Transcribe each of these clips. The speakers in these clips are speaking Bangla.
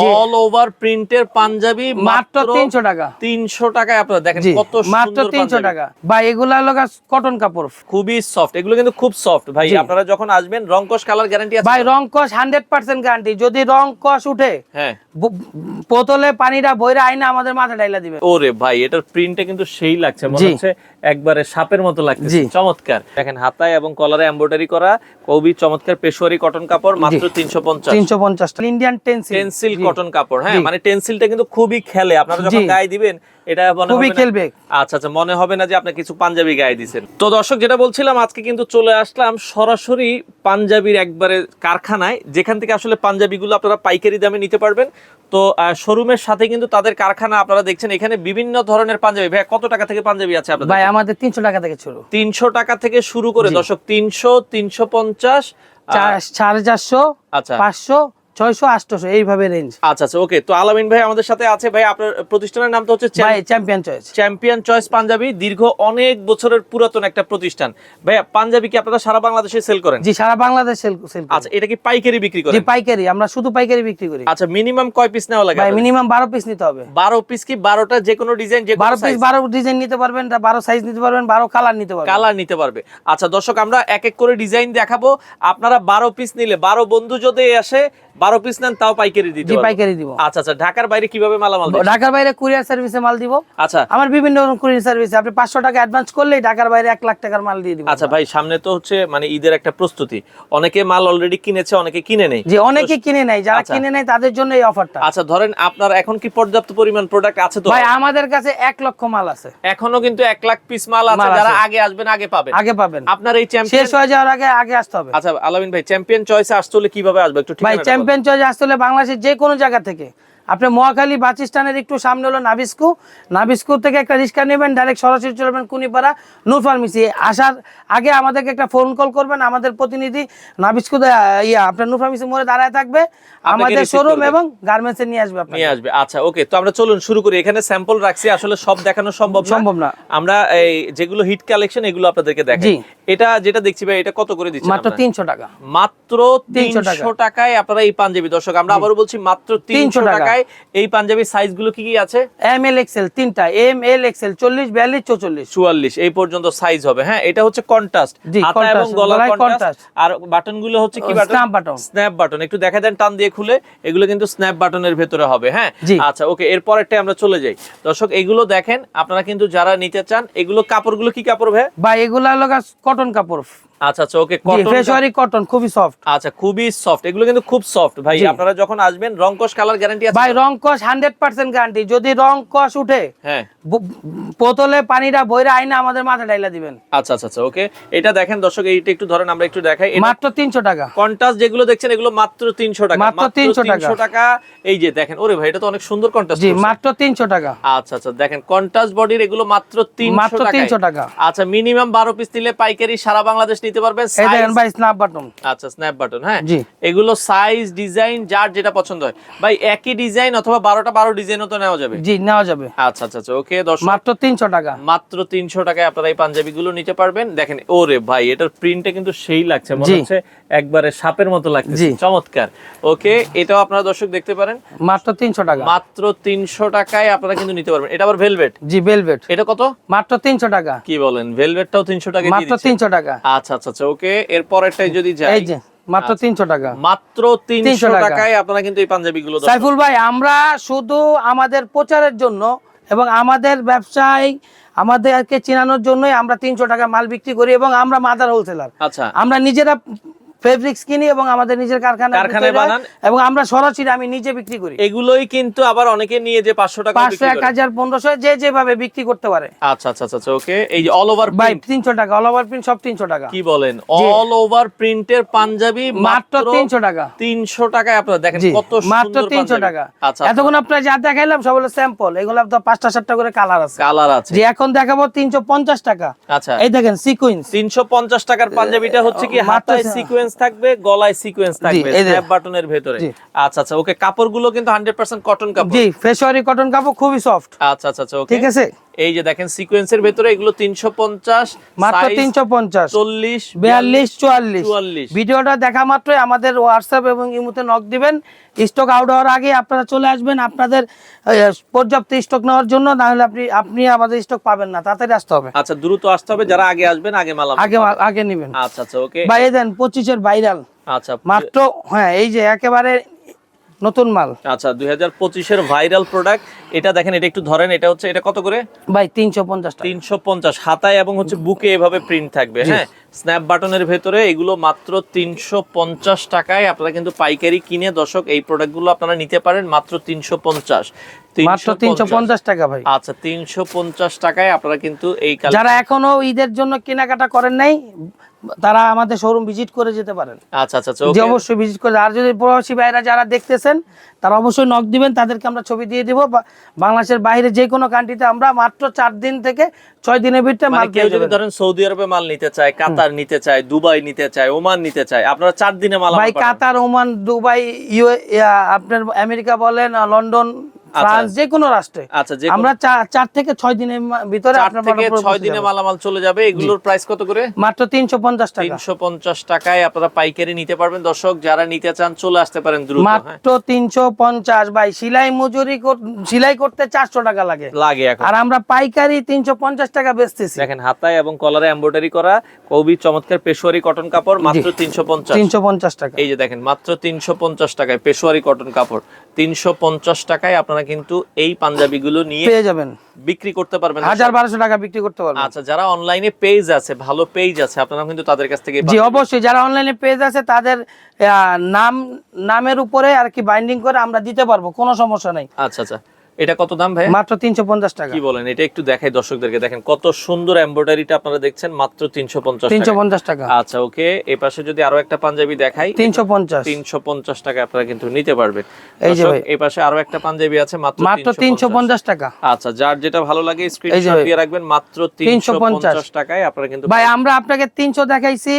অল ওভার প্রিন্টের পাঞ্জাবি মাত্র তিনশো টাকা। তিনশো টাকায় আপনারা দেখেন কত সুন্দর তিনশো পাঞ্জাবি। টাকা বা এগুলা কটন কাপড়। খুবই সফট এগুলো কিন্তু খুব সফট ভাই আপনারা যখন আসবেন রংকশ কালার গ্যারান্টি আছে ভাই তো? রং কস হান্ড্রেড পার্সেন্ট গ্যারান্টি যদি রং কস উঠে হ্যাঁ। বোতলে পানিটা বইরা আইনা আমাদের মাথা ডাইলা দিবে। ওরে ভাই এটার প্রিন্টে কিন্তু সেই লাগছে মনে হচ্ছে একবারে সাপের মতো লাগছে চমৎকার। দেখেন হাতায় এবং কলারে এমব্রয়ডারি করা খুবই চমৎকার পেশোয়ারি কটন কাপড় মাত্র তিনশো পঞ্চাশ। তিনশো পঞ্চাশ ইন্ডিয়ান টেন্সিল টেন্সিল কটন কাপড় হ্যাঁ? মানে টেন্সিলটা কিন্তু খুবই খেলে। আপনারা যখন গায়ে দিবেন এটা মনে খুবই খেলবে। আচ্ছা আচ্ছা মনে হবে না যে আপনি কিছু পাঞ্জাবি গায়ে দিছেন। তো দর্শক যেটা বলছিলাম আজকে কিন্তু চলে আসলাম সরাসরি পাঞ্জাবির একবারে কারখানায় যেখান থেকে আসলে পাঞ্জাবিগুলো আপনারা পাইকারি দামে নিতে পারবেন। তো শোরুমের সাথে কিন্তু তাদের কারখানা আপনারা দেখছেন এখানে বিভিন্ন ধরনের পাঞ্জাবি। ভাই কত টাকা থেকে পাঞ্জাবি আছে আপনাদের? ভাই আমাদের তিনশো টাকা থেকে শুরু। তিনশো টাকা থেকে শুরু করে। দর্শক তিনশো তিনশো পঞ্চাশ চার- সাড়ে চারশো আচ্ছা। পাঁচশো ছয়শো আটশো এইভাবে রেঞ্জ আচ্ছা আচ্ছা ওকে তো আলামিন ভাই আমাদের সাথে আছে। ভাই আপনার প্রতিষ্ঠানের নাম তো হচ্ছে champ- champion choice champion choice Punjabi দীর্ঘ অনেক বছরের পুরাতন একটা প্রতিষ্ঠান। ভাইয়া পাঞ্জাবি কি আপনারা সারা বাংলাদেশে সেল করেন? জি সারা বাংলাদেশ সেল সেল আচ্ছা এটা কি পাইকারি বিক্রি জি পাইকারি আমরা শুধু পাইকারি বিক্রি করি। আচ্ছা মিনিমাম কয় পিস নেওয়া লাগে ভাই মিনিমাম বারো পিস নিতে হবে। বারো পিস কি বারোটা যে কোনো ডিজাইন যে বারো পিস বারো ডিজাইন নিতে পারবেন তা বারো সাইজ নিতে পারবেন বারো কালার নিতে পারবেন। কালার নিতে পারবে। আচ্ছা দর্শক আমরা এক এক করে ডিজাইন দেখাবো। আপনারা বারো পিস নিলে বারো বন্ধু যদি আসে বারো পিস নেন তাও পাইকারি দিতে জি পাইকারি দিব। আচ্ছা আচ্ছা ঢাকার বাইরে কীভাবে মালামাল দেন? ঢাকার বাইরে কুরিয়ার সার্ভিসে মাল দিব। আচ্ছা। আমার বিভিন্ন কুরিয়ার সার্ভিসে আপনি পাঁচশো টাকা অ্যাডভান্স করলেই ঢাকার বাইরে এক লাখ টাকার মাল দিয়ে দিব। আচ্ছা ভাই সামনে তো হচ্ছে মানে ঈদের একটা প্রস্তুতি। অনেকে মাল অলরেডি কিনেছে অনেকে কিনে নেই। যে অনেকে কিনে নেয় যারা আচ্ছা। কিনে নেয় তাদের জন্য এই অফারটা আচ্ছা ধরেন আপনার এখন কি পর্যাপ্ত পরিমাণ প্রোডাক্ট আছে তো? ভাই আমাদের কাছে এক লক্ষ মাল আছে। এখনও কিন্তু এক লাখ পিস মাল আছে মাল আছে। যারা আগে আসবেন আগে পাবেন। আগে পাবেন। আপনার এই চ্যাম্পিয়ন শেষ হয়ে যাওয়ার আগে আগে আসতে হবে। আচ্ছা আলামিন ভাই চ্যাম্পিয়ন চয়েসে আসতে হলে কীভাবে আসবে? একটু ঠিক ভাই চ্যাম্পিয়ন চয়েস হলে বাংলাদেশের যে কোনো জায়গা থেকে। আপনি মহাখালী বাস স্ট্যান্ডের একটু সামনে হলো নাবিস্কু। নাবিস্কু থেকে একটা রিক্সা নেবেন ডাইরেক্ট সরাসরি চলবেন কুনিপাড়া নূর ফার্মেসি। আসার আগে আমাদেরকে একটা ফোন কল করবেন আমাদের প্রতিনিধি নাবিস্কু ইয়া আপনার নূর ফার্মেসি মোড়ে দাঁড়ায় থাকবে। আমাদের শোরুম এবং গার্মেন্টসে নিয়ে আসবে নিয়ে আসবে আচ্ছা ওকে তো আমরা চলুন শুরু করি। এখানে স্যাম্পল রাখছি আসলে সব দেখানো সম্ভব সম্ভব না। আমরা এই যেগুলো হিট কালেকশন এগুলো আপনাদেরকে দেখাই। এটা যেটা দেখছি ভাই এটা কত করে দিচ্ছেন মাত্র আপনারা? তিনশো টাকা। মাত্র 300 তিনশো টাকায় আপনারা এই পাঞ্জাবি। দর্শক আমরা আবারও বলছি মাত্র তিনশো 300 টাকা। টাকায় এই পাঞ্জাবি সাইজগুলো কি কি আছে? এম এল এক্সেল তিনটা। এম এল এক্সেল চল্লিশ বিয়াল্লিশ চৌচল্লিশ। চুয়াল্লিশ এই পর্যন্ত সাইজ হবে। হ্যাঁ এটা হচ্ছে কন্ট্রাস্ট হাতা এবং গলার কন্ট্রাস্ট আর বাটনগুলো হচ্ছে কি বাটন। স্ন্যাপ বাটন একটু দেখা দেন টান দিয়ে খুলে। এগুলো কিন্তু স্ন্যাপ বাটনের ভেতরে হবে হ্যাঁ? আচ্ছা ওকে এরপরেরটা আমরা চলে যাই। দর্শক এগুলো দেখেন আপনারা কিন্তু যারা নিতে চান এগুলো কাপড়গুলো কি কাপড় ভাই বা এগুলো হলো কটন কাপড়। আচ্ছা আচ্ছা ওকে কটন ফেসওয়ারি কটন খুবই সফট আচ্ছা খুবই সফট এগুলো কিন্তু খুব সফট ভাই আপনারা যখন আসবেন রংকশ কালার গ্যারান্টি আছে ভাই রং কস হান্ড্রেড পার্সেন্ট গ্যারান্টি যদি রং কস উঠে হ্যাঁ। বোতলে পানিটা বইরা আইনা আমাদের মাথা ডাইলা দিবেন। আচ্ছা আচ্ছা আচ্ছা ওকে এটা দেখেন দর্শক এইটা একটু ধরেন আমরা একটু দেখাই। মাত্র তিনশো টাকা। কন্টাস যেগুলো দেখছেন এগুলো মাত্র তিনশো টাকা। মাত্র 300 টাকা। 300 টাকা। এই যে দেখেন ওরে ভাই এটা তো অনেক সুন্দর কন্টাস জি মাত্র তিনশো টাকা। আচ্ছা আচ্ছা দেখেন কন্টাস বডির এগুলো মাত্র তিনশো মাত্র টাকা 300 টাকা। আচ্ছা মিনিমাম বারো পিস নিলে পাইকারি সারা বাংলাদেশ নিতে পারবেন দেখেন ভাই স্ন্যাপ বাটন আচ্ছা স্ন্যাপ বাটন হ্যাঁ। এগুলো সাইজ ডিজাইন যার যেটা পছন্দ হয়। ভাই একই ডিজাইন অথবা বারোটা বারো ডিজাইনও তো নেওয়া যাবে? জি নেওয়া যাবে। আচ্ছা আচ্ছা আচ্ছা ওকে দর্শক। মাত্র তিনশো টাকা। মাত্র তিনশো টাকায় আপনারা এই পাঞ্জাবি গুলো নিতে পারবেন। দেখেন ওরে ভাই এটার প্রিন্টটা কিন্তু সেই লাগছে মনে হচ্ছে একবারে সাপের মতো লাগছে চমৎকার। ওকে এটাও আপনারা দর্শক দেখতে পারেন। মাত্র তিনশো টাকা। মাত্র তিনশো টাকায় আপনারা কিন্তু নিতে পারবেন। এটা আবার ভেলভেট জি ভেলভেট এটা কত? মাত্র তিনশো টাকা। কি বলেন ভেলভেটটাও তিনশো টাকা মাত্র তিনশো টাকা। আচ্ছা আচ্ছা আচ্ছা ওকে এর পরেরটাই যদি যাই এই যে মাত্র তিনশো টাকা। মাত্র 300 টাকায় আপনারা কিন্তু এই পাঞ্জাবি গুলো সাইফুল ভাই আমরা শুধু আমাদের প্রচারের জন্য এবং আমাদের ব্যবসায় আমাদেরকে চেনানোর জন্যই আমরা তিনশো টাকা মাল বিক্রি করি এবং আমরা মাদার হোলসেলার। আচ্ছা। আমরা নিজেরা ফেব্রিক্স কিনি এবং আমাদের নিজের কারখানায় কারখানায় বানান? এবং আমরা সরাসরি আমি নিজে বিক্রি করি। এগুলোই কিন্তু আবার অনেকে নিয়ে যে পাঁচশো টাকা পাঁচশো বিক্রি এক করে। হাজার পনেরোশো যে যেভাবে বিক্রি করতে পারে। আচ্ছা আচ্ছা আচ্ছা ওকে। এই যে অল ওভার ভাই তিনশো টাকা অল ওভার প্রিন্ট সব তিনশো টাকা। কি বলেন? অল ওভার প্রিন্টের পাঞ্জাবি মাত্র তিনশো টাকা। তিনশো টাকায় আপনারা দেখেন কত মাত্র সুন্দর তিনশো পাঞ্জাবি। টাকা। আচ্ছা এতক্ষণ আপনার যা দেখাইলাম সব হলো স্যাম্পল এগুলো তো পাঁচটা সাতটা করে কালার আছে। কালার আছে। যে এখন দেখাবো তিনশো পঞ্চাশ টাকা। আচ্ছা। এই দেখেন সিকুইন্স তিনশো পঞ্চাশ টাকার পাঞ্জাবিটা হচ্ছে কি হাতায় সে- সিকোয়েন্স থাকবে গলায় সিকোয়েন্স থাকবে স্ন্যাপ বাটনের ভেতরে। আচ্ছা আচ্ছা ওকে কাপড়গুলো কিন্তু হান্ড্রেড পার্সেন্ট কটন কাপড়। জি ফেসওয়ারি কটন কাপড় খুবই সফট আচ্ছা আচ্ছা আচ্ছা ওকে ঠিক আছে? এই যে দেখেন সিকোয়েন্সের ভেতরে এগুলো তিনশো পঞ্চাশ মাত্র তিনশো পঞ্চাশ। চল্লিশ বিয়াল্লিশ চুয়াল্লিশ। চুয়াল্লিশ। ভিডিওটা দেখা মাত্রই আমাদের হোয়াটসঅ্যাপ এবং ইমুতে নক দিবেন। স্টক আউট হওয়ার আগে আপনারা চলে আসবেন আপনাদের পর্যাপ্ত স্টক নেওয়ার জন্য না হলে আপনি আপনি আমাদের স্টক পাবেন না তাড়াতাড়ি আসতে হবে। আচ্ছা দ্রুত আসতে হবে যারা আগে আসবেন আগে মালা আগে আগে নেবেন। আচ্ছা আচ্ছা ওকে বাইরে দেন পঁচিশের ভাইরাল। আচ্ছা মাত্র হ্যাঁ এই যে একেবারে নতুন মাল। আচ্ছা দুই হাজার পঁচিশের ভাইরাল প্রোডাক্ট এটা দেখেন এটা একটু ধরেন এটা হচ্ছে এটা কত করে? ভাই তিনশো পঞ্চাশ তিনশো পঞ্চাশ হাতায় এবং হচ্ছে বুকে এভাবে প্রিন্ট থাকবে হ্যাঁ? স্ন্যাপ বাটনের ভেতরে এগুলো মাত্র তিনশো পঞ্চাশ টাকায় আপনারা কিন্তু পাইকারি কিনে দর্শক এই প্রোডাক্টগুলো আপনারা নিতে পারেন মাত্র তিনশো পঞ্চাশ। মাত্র তিনশো পঞ্চাশ টাকা ভাই। আচ্ছা তিনশো পঞ্চাশ টাকায় আপনারা কিন্তু এই যারা এখনও ঈদের জন্য কেনাকাটা করেন নাই তারা আমাদের শোরুম ভিজিট করে যেতে পারেন। আচ্ছা আচ্ছা আচ্ছা অবশ্যই ভিজিট করে আর যদি প্রবাসী ভাইরা যারা দেখতেছেন তারা অবশ্যই নক দিবেন তাদেরকে আমরা ছবি দিয়ে দিব। বা- বাংলাদেশের বাইরে যে কোনো কান্ট্রিতে আমরা মাত্র চার দিন থেকে ছয় দিনের ভিতরে মানে মাল কেউ যদি ধরেন সৌদি আরবে মাল নিতে চায় কাতার নিতে চায় দুবাই নিতে চায় ওমান নিতে চায় আপনারা চার দিনে মাল ভাই কাতার ওমান দুবাই ইউ আপনার আমেরিকা বলেন লন্ডন ফ্রান্স যে কোনো রাষ্ট্রে। আচ্ছা যে আমরা থেকে দিনের ভিতরে আপনার থেকে দিনে মালামাল চলে যাবে। এগুলোর প্রাইস কত করে? মাত্র টাকা। টাকায় আপনারা পাইকারি নিতে পারবেন। দর্শক যারা নিতে চান চলে আসতে পারেন দ্রুত হ্যাঁ। মাত্র তিনশো পঞ্চাশ। ভাই সেলাই মজুরি সেলাই করতে চারশো টাকা লাগে। লাগে এখন। আর আমরা পাইকারি তিনশো পঞ্চাশ টাকা বেচতেছি। দেখেন হাতায় এবং কলারে এমব্রয়ডারি করা খুবই চমৎকার পেশোয়ারি কটন কাপড় মাত্র তিনশো পঞ্চাশ। তিনশো পঞ্চাশ টাকা। এই যে দেখেন মাত্র তিনশো পঞ্চাশ টাকায় পেশোয়ারি কটন কাপড়। তিনশো পঞ্চাশ টাকায় আপনারা কিন্তু এই পাঞ্জাবিগুলো নিয়ে পেয়ে যাবেন। বিক্রি করতে পারবেন হাজার বারোশো টাকা বিক্রি করতে পারবেন। আচ্ছা যারা অনলাইনে পেজ আছে ভালো পেজ আছে আপনারা কিন্তু তাদের কাছ থেকে জি অবশ্যই যারা অনলাইনে পেজ আছে তাদের নাম নামের উপরে আর কি বাইন্ডিং করে আমরা দিতে পারব কোনো সমস্যা নাই। আচ্ছা আচ্ছা। এটা কত দাম ভাই মাত্র তিনশো পঞ্চাশ টাকা। কি বলেন? এটা একটু দেখাই দর্শকদেরকে। দেখেন কত সুন্দর এমব্রয়ডারিটা আপনারা দেখছেন মাত্র তিনশো পঞ্চাশ তিনশো পঞ্চাশ টাকা। আচ্ছা ওকে। এ পাশে যদি আরও একটা পাঞ্জাবি দেখাই তিনশো পঞ্চাশ। তিনশো পঞ্চাশ টাকা আপনারা কিন্তু নিতে পারবেন। এই যে এই পাশে আরও একটা পাঞ্জাবি আছে মাত্র মাত্র তিনশো পঞ্চাশ। টাকা। আচ্ছা যার যেটা ভালো লাগে স্ক্রিনশট দিয়ে রাখবেন মাত্র তিনশো 350 পঞ্চাশ টাকায় আপনারা কিন্তু ভাই আমরা আপনাকে তিনশো দেখাইছি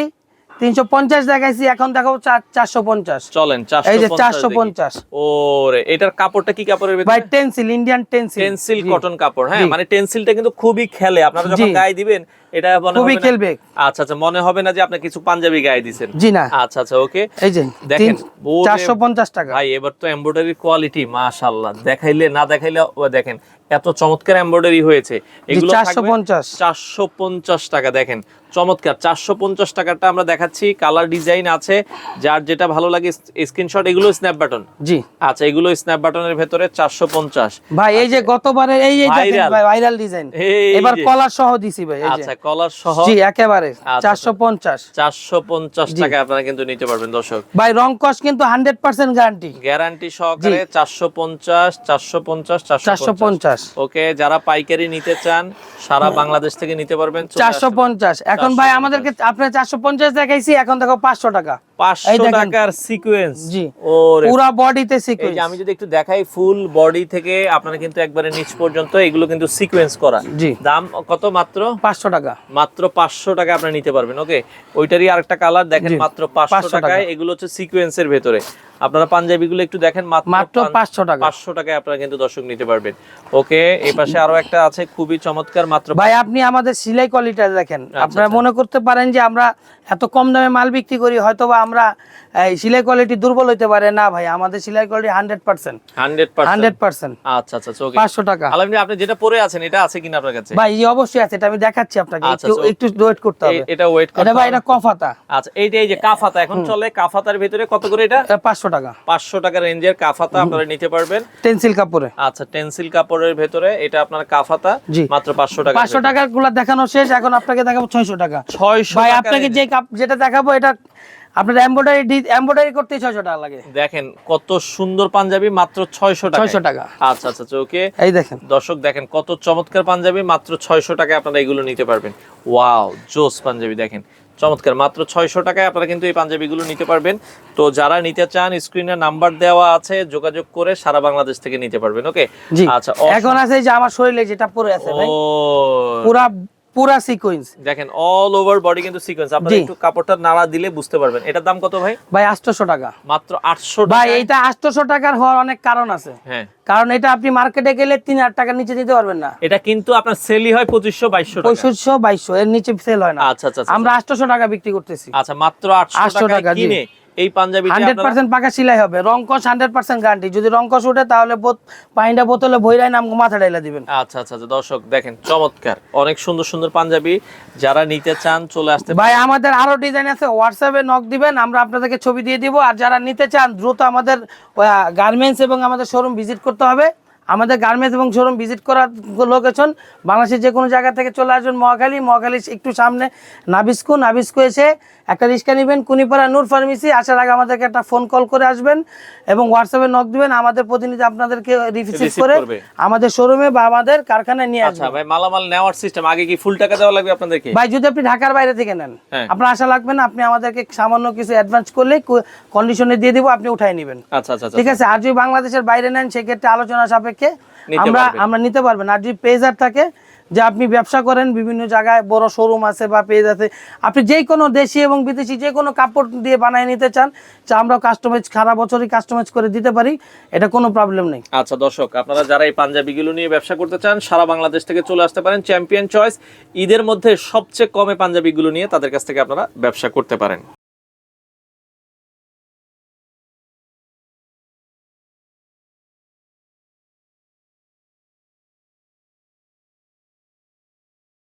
তিনশো পঞ্চাশ দেখাইছি এখন দেখো চার- চারশো পঞ্চাশ। চলেন এই যে চারশো পঞ্চাশ ওরে এটার কাপড়টা কি কাপড়ের ভাই Tencel Indian Tencel. Tencel cotton কাপড় হ্যাঁ। মানে টেন্সিলটা কিন্তু খুবই খেলে। আপনারা যখন গায়ে দিবেন এটা মনে খুবই হবে খেলবে। আচ্ছা আচ্ছা মনে হবে না যে আপনি কিছু পাঞ্জাবি গায়ে দিছেন জি না। আচ্ছা আচ্ছা ওকে। এই যে দেখেন, ওরে চারশো পঞ্চাশ টাকা। ভাই এবার তো এমব্রয়ডারি কোয়ালিটি মাশাআল্লাহ। দেখাইলে না দেখাইলে দেখেন এত চমৎকার এমব্রয়ডারি হয়েছে। এগুলো চারশো পঞ্চাশ। চারশো পঞ্চাশ টাকা দেখেন। চমৎকার চারশো পঞ্চাশ টাকাটা আমরা দেখাচ্ছি। কালার ডিজাইন আছে। যার যেটা ভালো লাগে স্ক্রিনশট এগুলো স্ন্যাপ বাটন জি। আচ্ছা এগুলো স্ন্যাপ বাটনের ভেতরে চারশো পঞ্চাশ। ভাই এই যে গতবারের এই এই ভাইরাল। ডিজাইন। এবার কলার সহ দিছি ভাই এই যে। আচ্ছা কলার সহ জি একেবারে আচ্ছা। চারশো পঞ্চাশ। চারশো পঞ্চাশ টাকা আপনারা কিন্তু নিতে পারবেন দর্শক। ভাই রং কস কিন্তু হান্ড্রেড পার্সেন্ট গ্যারান্টি। গ্যারান্টি সহকারে চারশো পঞ্চাশ চারশো পঞ্চাশ চারশো চারশো পঞ্চাশ। ওকে যারা পাইকারি নিতে চান সারা বাংলাদেশ থেকে নিতে পারবেন চলে চারশো আসুন। পঞ্চাশ। এখন ভাই 450 আমাদেরকে আপনার চারশো পঞ্চাশ দেখাইছি এখন দেখো পাঁচশো টাকা। এই পাঁচশো দেখেন। টাকার সিকোয়েন্স জি। ওরে বডিতে এই আমি যদি একটু দেখাই ফুল বডি থেকে আপনারা কিন্তু একবারে নিচ পর্যন্ত এগুলো কিন্তু সিকোয়েন্স করা। দাম কত মাত্র? পাঁচশো টাকা। মাত্র পাঁচশো টাকা আপনারা নিতে পারবেন ওকে ওইটারই আরেকটা কালার দেখেন মাত্র পাঁচশো 500 টাকা। টাকায়। এগুলো হচ্ছে সিকোয়েন্সের ভেতরে। আপনারা পাঞ্জাবিগুলো একটু দেখেন মাত্র মাত্র 500 টাকা। পাঁচশো টাকায় আপনারা কিন্তু দর্শক নিতে পারবেন ওকে এই পাশে আরও একটা আছে খুবই চমৎকার মাত্র ভাই আপনি আমাদের সিলাই কোয়ালিটি দেখেন। আচ্ছা, আপনারা আচ্ছা। মনে করতে পারেন যে আমরা এত কম দামে মাল বিক্রি করি হয়তো বা আমরা সিলাই কোয়ালিটি দুর্বল হইতে পারে না ভাই আমাদের সিলাই quality hundred percent hundred percent আচ্ছা আচ্ছা পাঁচশো টাকা। আপনি যেটা পরে আছেন এটা আছে কিনা আপনার কাছে? ভাই অবশ্যই আছে এটা আমি দেখাচ্ছি আপনাকে। আচ্ছা, একটু আচ্ছা, ওয়েট করতে হবে। এটা ওয়েট এটা ভাই এটা কফাতা আচ্ছা এইটা এই যে কাফাতা এখন চলে কাফাতার ভিতরে কত করে এটা? পাঁচশো টাকা। পাঁচশো টাকা রেঞ্জের কাফাতা আপনারা নিতে পারবেন। টেন্সিল কাপড়ে। আচ্ছা টেন্সিল কাপড়ের ভেতরে এটা আপনার কাফাতা মাত্র পাঁচশো টাকা। পাঁচশো টাকারগুলা দেখানো শেষ এখন আপনাকে দেখাবো ছয়শো টাকা। ছয়শো ভাই আপনাকে যে কাপ যেটা দেখাবো এটা আপনার এমব্রয়ডারি এমব্রয়ডারি করতে ছয়শো টাকা লাগে। দেখেন কত সুন্দর পাঞ্জাবি মাত্র ছয়শো টাকা ছয়শো টাকা। আচ্ছা আচ্ছা আচ্ছা, ওকে। এই দেখেন। দর্শক দেখেন কত চমৎকার পাঞ্জাবি মাত্র ছয়শো টাকায় আপনারা এগুলো নিতে পারবেন। ওয়াও জোস পাঞ্জাবি দেখেন। চমৎকার মাত্র ছয়শো টাকায় আপনারা কিন্তু এই পাঞ্জাবিগুলো নিতে পারবেন। তো যারা নিতে চান স্ক্রিনে নাম্বার দেওয়া আছে যোগাযোগ করে সারা বাংলাদেশ থেকে নিতে পারবেন ওকে? আচ্ছা এখন আছে এই যে আমার শরীরে যেটা পরে আছে ভাই। ও। পুরা পুরা সিকোয়েন্স দেখেন অল ওভার বডি কিন্তু সিকোয়েন্স আপনারা একটু কাপড়টা নাড়া দিলে বুঝতে পারবেন। এটার দাম কত ভাই? ভাই আটশোশো টাকা। মাত্র ভাই টাকার হওয়ার অনেক কারণ আছে। হ্যাঁ। কারণ এটা আপনি মার্কেটে গেলে তিন হাজার টাকার নিচে দিতে পারবেন না। এটা কিন্তু আপনার সেলই হয় পঁচিশশো বাইশশো টাকা। পঁয়ষট্টি বাইশশো এর নিচে সেল হয় না। আচ্ছা আচ্ছা আচ্ছা। আমরা আটশোশো টাকা বিক্রি করতেছি। আচ্ছা মাত্র আটশো 800 টাকা টাকা, কিনে এই পাঞ্জাবি হান্ড্রেড পার্সেন্ট পাকা সিলাই হবে। রংকশ হান্ড্রেড পার্সেন্ট গ্যারান্টি যদি রংকশ উঠে তাহলে পাইন্ডা বোতলে ভৈরাই নাম মাথা ডাইলা দিবেন। আচ্ছা আচ্ছা আচ্ছা দর্শক দেখেন চমৎকার। অনেক সুন্দর সুন্দর পাঞ্জাবি। যারা নিতে চান চলে আসতে ভাই আমাদের আরও ডিজাইন আছে। হোয়াটসঅ্যাপে নক দিবেন আমরা আপনাদেরকে ছবি দিয়ে দিব। আর যারা নিতে চান দ্রুত আমাদের গার্মেন্টস এবং আমাদের শোরুম ভিজিট করতে হবে। আমাদের গার্মেন্টস এবং শোরুম ভিজিট করার লোকেশন বাংলাদেশের যে কোনো জায়গা থেকে চলে আসবেন মহাখালী। মহাখালী একটু সামনে নাবিস্কু। নাবিস্কু এসে একটা রিক্সা নেবেন কুনিপাড়া নূর ফার্মেসি। আসার আগে আমাদেরকে একটা ফোন কল করে আসবেন এবং হোয়াটসঅ্যাপে নক দিবেন। আমাদের প্রতিনিধি আপনাদেরকে রিসিভ করে আমাদের শোরুমে বা আমাদের কারখানায় নিয়ে আচ্ছা আসবেন ভাই মালামাল নেওয়ার সিস্টেম আগে কি ফুল টাকা দেওয়া লাগবে আপনাদেরকে? ভাই যদি আপনি ঢাকার বাইরে থেকে নেন হ্যাঁ। আপনার আশা লাগবে না আপনি আমাদেরকে সামান্য কিছু অ্যাডভান্স করলে কন্ডিশনে দিয়ে দিব আপনি উঠাই নেবেন। আচ্ছা আচ্ছা আচ্ছা ঠিক আছে? আর যদি বাংলাদেশের বাইরে নেন সেক্ষেত্রে আলোচনা সাপেক্ষে নিতে আমরা আমরা নিতে পারবেন। আর যদি পেজার থাকে যে আপনি ব্যবসা করেন বিভিন্ন জায়গায় বড় শোরুম আছে বা পেজ আছে আপনি যে কোনো দেশি এবং বিদেশি যে কোনো কাপড় দিয়ে বানিয়ে নিতে চান তা আমরাও কাস্টমাইজ সারা বছরই কাস্টমাইজ করে দিতে পারি এটা কোনো প্রবলেম নেই। আচ্ছা দর্শক আপনারা যারা এই পাঞ্জাবিগুলো নিয়ে ব্যবসা করতে চান সারা বাংলাদেশ থেকে চলে আসতে পারেন চ্যাম্পিয়ন চয়েস ঈদের মধ্যে সবচেয়ে কমে পাঞ্জাবিগুলো নিয়ে তাদের কাছ থেকে আপনারা ব্যবসা করতে পারেন।